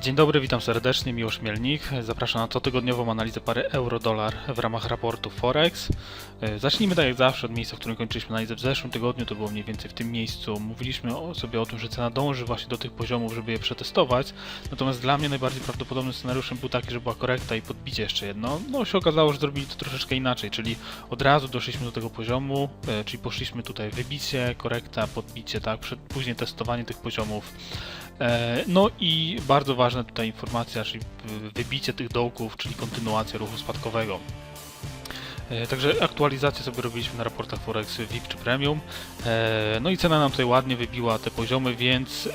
Dzień dobry, witam serdecznie, Miłosz Mielnik. Zapraszam na cotygodniową analizę pary euro-dolar w ramach raportu Forex. E, Zacznijmy tak jak zawsze od miejsca, w którym kończyliśmy analizę w zeszłym tygodniu, to było mniej więcej w tym miejscu. Mówiliśmy sobie o tym, że cena dąży właśnie do tych poziomów, żeby je przetestować. Natomiast dla mnie najbardziej prawdopodobnym scenariuszem był taki, że była korekta i podbicie jeszcze jedno. No się okazało, że zrobili to troszeczkę inaczej, czyli od razu doszliśmy do tego poziomu, e, czyli poszliśmy tutaj wybicie, korekta, podbicie, tak, później testowanie tych poziomów. E, No i bardzo ważna tutaj informacja, czyli wybicie tych dołków, czyli kontynuacja ruchu spadkowego. E, Także aktualizację sobie robiliśmy na raportach Forex VIP czy Premium. E, No i cena nam tutaj ładnie wybiła te poziomy, więc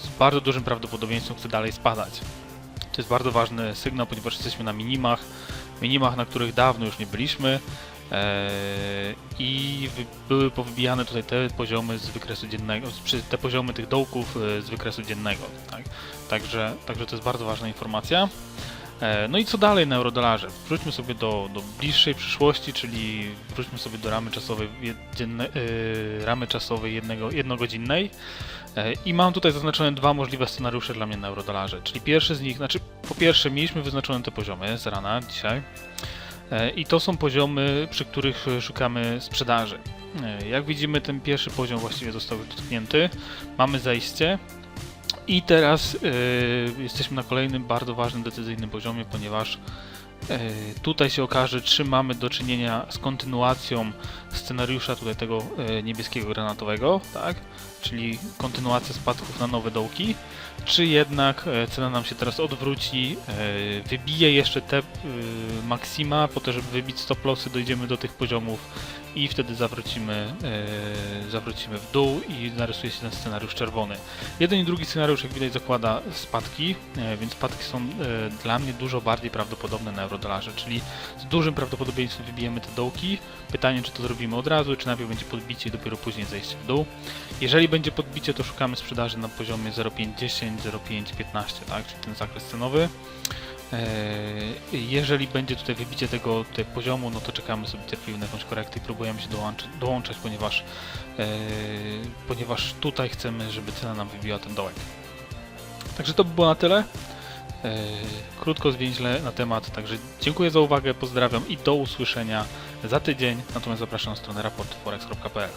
z bardzo dużym prawdopodobieństwem chce dalej spadać. To jest bardzo ważny sygnał, ponieważ jesteśmy na minimach, minimach, na których dawno już nie byliśmy. E, I były powybijane tutaj te poziomy z wykresu dziennego, te poziomy tych dołków e, z wykresu dziennego. Tak? Także, także to jest bardzo ważna informacja. E, No i co dalej na eurodolarze? Wróćmy sobie do, do bliższej przyszłości, czyli wróćmy sobie do ramy czasowej, e, ramy czasowej jednego, jednogodzinnej. E, I mam tutaj zaznaczone dwa możliwe scenariusze dla mnie na eurodolarze. Czyli pierwszy z nich, znaczy po pierwsze mieliśmy wyznaczone te poziomy z rana dzisiaj. E, I to są poziomy, przy których e, szukamy sprzedaży. E, Jak widzimy, ten pierwszy poziom właściwie został dotknięty. Mamy zejście. I teraz jesteśmy na kolejnym bardzo ważnym, decyzyjnym poziomie, ponieważ tutaj się okaże, czy mamy do czynienia z kontynuacją scenariusza tutaj tego e, niebieskiego granatowego, tak? Czyli kontynuacja spadków na nowe dołki, czy jednak e, cena nam się teraz odwróci, e, wybije jeszcze te e, maksima, po to, żeby wybić stop lossy, dojdziemy do tych poziomów i wtedy zawrócimy, e, zawrócimy w dół i narysuje się ten scenariusz czerwony. Jeden i drugi scenariusz, jak widać, zakłada spadki, e, więc spadki są e, dla mnie dużo bardziej prawdopodobne na eurodolarze, czyli z dużym prawdopodobieństwem wybijemy te dołki. Pytanie, czy to zrobimy od razu, czy najpierw będzie podbicie i dopiero później zejście w dół. Jeżeli będzie podbicie, to szukamy sprzedaży na poziomie 0,510, 0,515, tak, czyli ten zakres cenowy. Eee, Jeżeli będzie tutaj wybicie tego, tego poziomu, no to czekamy sobie cierpliwie na jakąś korektę i próbujemy się dołączyć, dołączać, ponieważ, eee, ponieważ tutaj chcemy, żeby cena nam wybiła ten dołek. Także to by było na tyle. Eee, Krótko, zwięźle na temat, także dziękuję za uwagę, pozdrawiam i do usłyszenia za tydzień. Natomiast zapraszam na stronę raportforex.pl.